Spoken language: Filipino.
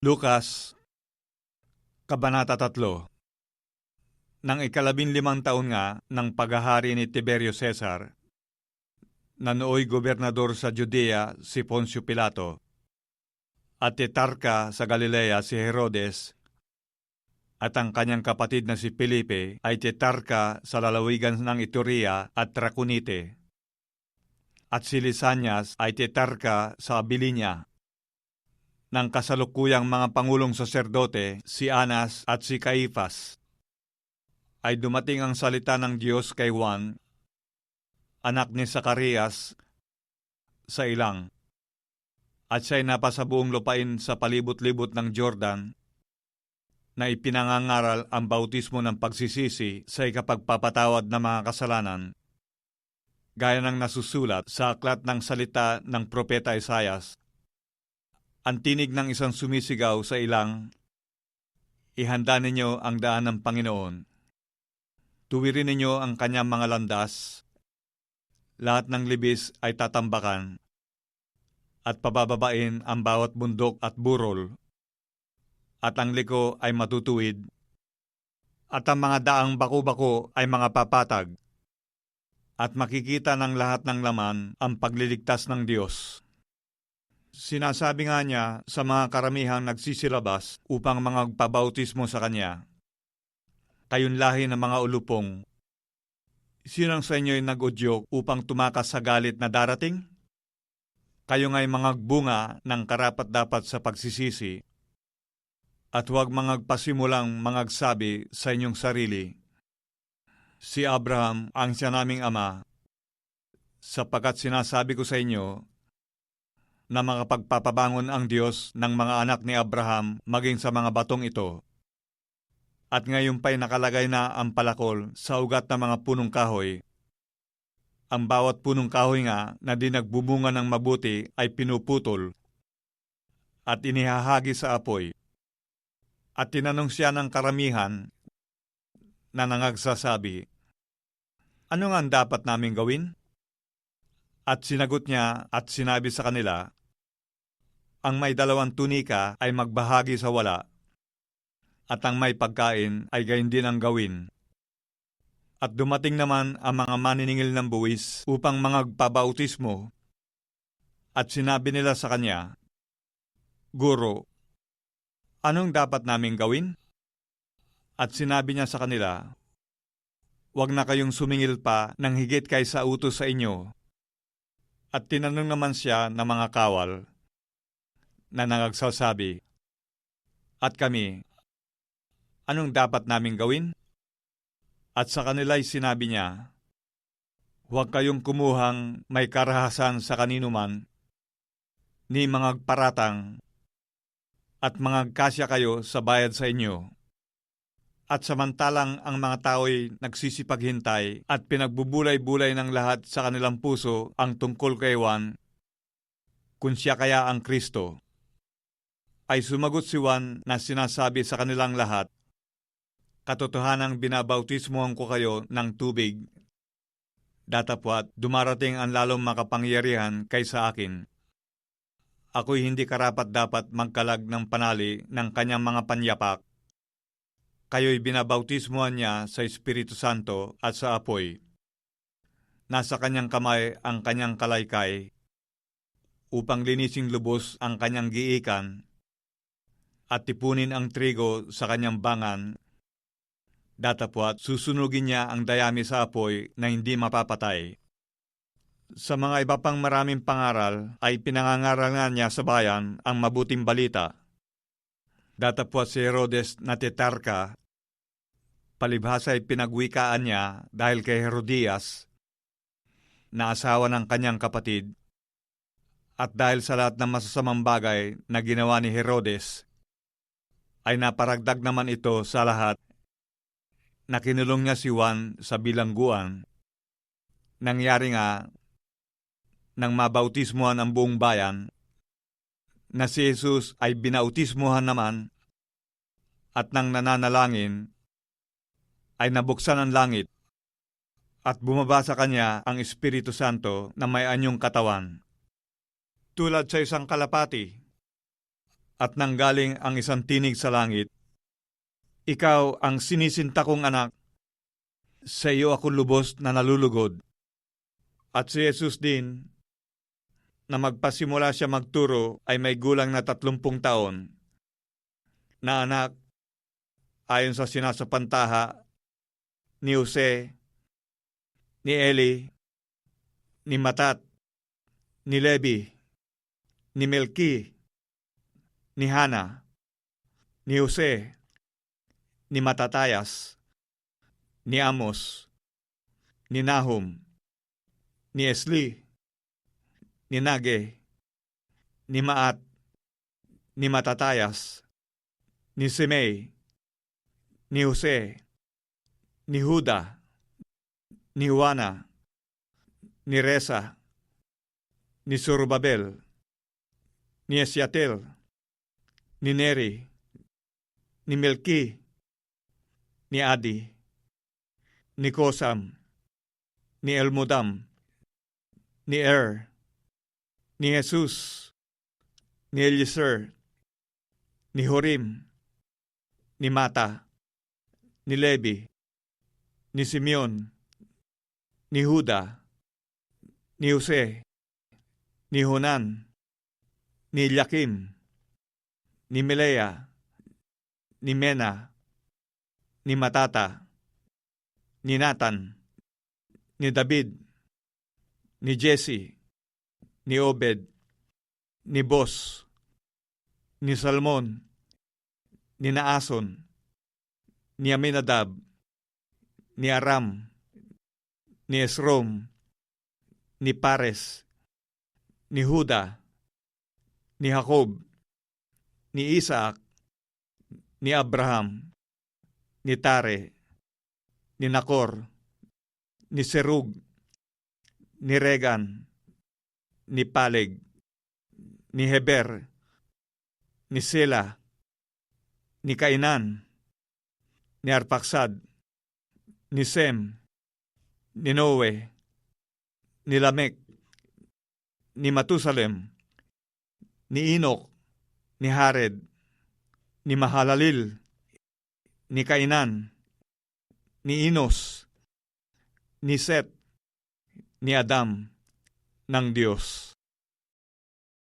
Lukas, Kabanata 3 Nang ikalabing limang taon nga ng paghahari ni Tiberio Cesar, na nooy gobernador sa Judea si Poncio Pilato, at titarka sa Galilea si Herodes, at ang kanyang kapatid na si Felipe ay titarka sa lalawigan ng Ituria at Tracunite, at si Lisanias ay titarka sa Abilinia ng kasalukuyang mga pangulong saserdote, si Anas at si Caifas. Ay dumating ang salita ng Diyos kay Juan, anak ni Zacarias, sa ilang. At siya'y napasa buong lupain sa palibot-libot ng Jordan, na ipinangangaral ang bautismo ng pagsisisi sa ikapagpapatawad ng mga kasalanan, gaya ng nasusulat sa aklat ng salita ng Propeta Isayas, ang tinig ng isang sumisigaw sa ilang, ihanda ninyo ang daan ng Panginoon. Tuwirin ninyo ang kanyang mga landas. Lahat ng libis ay tatambakan at pabababain ang bawat bundok at burol at ang liko ay matutuwid at ang mga daang bako-bako ay mga papatag at makikita ng lahat ng laman ang pagliligtas ng Diyos. Sinasabi nga niya sa mga karamihang nagsisilabas upang mga pabautismo sa kanya. Kayon lahi ng mga ulupong. Sinang sa inyo'y nag-udyok upang tumakas sa galit na darating? Kayo nga'y mga bunga ng karapat-dapat sa pagsisisi at huwag mangagpasimulang mangagsabi sa inyong sarili. Si Abraham ang siya naming ama, sapagkat sinasabi ko sa inyo na makapagpapabangon ang Diyos ng mga anak ni Abraham maging sa mga batong ito. At ngayon pa'y nakalagay na ang palakol sa ugat ng mga punong kahoy. Ang bawat punong kahoy nga na di nagbubunga ng mabuti ay pinuputol at inihahagi sa apoy. At tinanong siya ng karamihan na nangagsasabi, Ano nga ang dapat naming gawin? At sinagot niya at sinabi sa kanila, ang may dalawang tunika ay magbahagi sa wala, at ang may pagkain ay gayon din ang gawin. At dumating naman ang mga maniningil ng buwis upang mangagpabautismo. At sinabi nila sa kanya, Guro, anong dapat naming gawin? At sinabi niya sa kanila, Huwag na kayong sumingil pa ng higit kaysa utos sa inyo. At tinanong naman siya ng mga kawal, na nangagsasabi, At kami, anong dapat naming gawin? At sa kanila'y sinabi niya, Huwag kayong kumuhang may karahasan sa kaninuman, ni mga paratang, at mga kasya kayo sa bayad sa inyo. At samantalang ang mga tao'y nagsisipaghintay at pinagbubulay-bulay ng lahat sa kanilang puso ang tungkol kay Juan, kung siya kaya ang Kristo ay sumagot si Juan na sinasabi sa kanilang lahat, Katotohanang binabautismohan ko kayo ng tubig. Datapwat, dumarating ang lalong makapangyarihan kaysa akin. Ako'y hindi karapat dapat magkalag ng panali ng kanyang mga panyapak. Kayo'y binabautismohan niya sa Espiritu Santo at sa apoy. Nasa kanyang kamay ang kanyang kalaykay upang linising lubos ang kanyang giikan at tipunin ang trigo sa kanyang bangan. Datapwat susunugin niya ang dayami sa apoy na hindi mapapatay. Sa mga iba pang maraming pangaral ay pinangangaral nga niya sa bayan ang mabuting balita. Datapwat si Herodes na tetarka, palibhasa ay pinagwikaan niya dahil kay Herodias, na asawa ng kanyang kapatid, at dahil sa lahat ng masasamang bagay na ginawa ni Herodes, ay naparagdag naman ito sa lahat na kinulong niya si Juan sa bilangguan. Nangyari nga nang mabautismuhan ang buong bayan na si Jesus ay binautismuhan naman at nang nananalangin ay nabuksan ang langit at bumaba sa kanya ang Espiritu Santo na may anyong katawan. Tulad sa isang kalapati at nanggaling ang isang tinig sa langit, Ikaw ang sinisinta kong anak, sa iyo ako lubos na nalulugod. At si Jesus din, na magpasimula siya magturo ay may gulang na tatlumpung taon, na anak, ayon sa sinasapantaha ni Jose, ni Eli, ni Matat, ni Levi, ni Melki, ni Hana, ni Jose, ni Matatayas, ni Amos, ni Nahum, ni Esli, ni Nage, ni Maat, ni Matatayas, ni Simei, ni Jose, ni Huda, ni Juana, ni Reza, ni Surubabel, ni Esyatel, ni Neri, ni Melki, ni Adi, ni Kosam, ni Elmodam, ni Er, ni Jesus, ni Eliezer, ni Horim, ni Mata, ni Levi, ni Simeon, ni Huda, ni Jose, ni Honan, ni Eliakim, ni Melea, ni Mena, ni Matata, ni Nathan, ni David, ni Jesse, ni Obed, ni Bos, ni Salmon, ni Naason, ni Aminadab, ni Aram, ni Esrom, ni Pares, ni Huda, ni Jacob, ni Isaac, ni Abraham, ni Tare, ni Nakor, ni Serug, ni Regan, ni Paleg, ni Heber, ni Sela, ni Kainan, ni Arpaksad, ni Sem, ni Noe, ni Lamek, ni Matusalem, ni Inok, ni Hared, ni Mahalalil, ni Kainan, ni Inos, ni Set, ni Adam ng Diyos.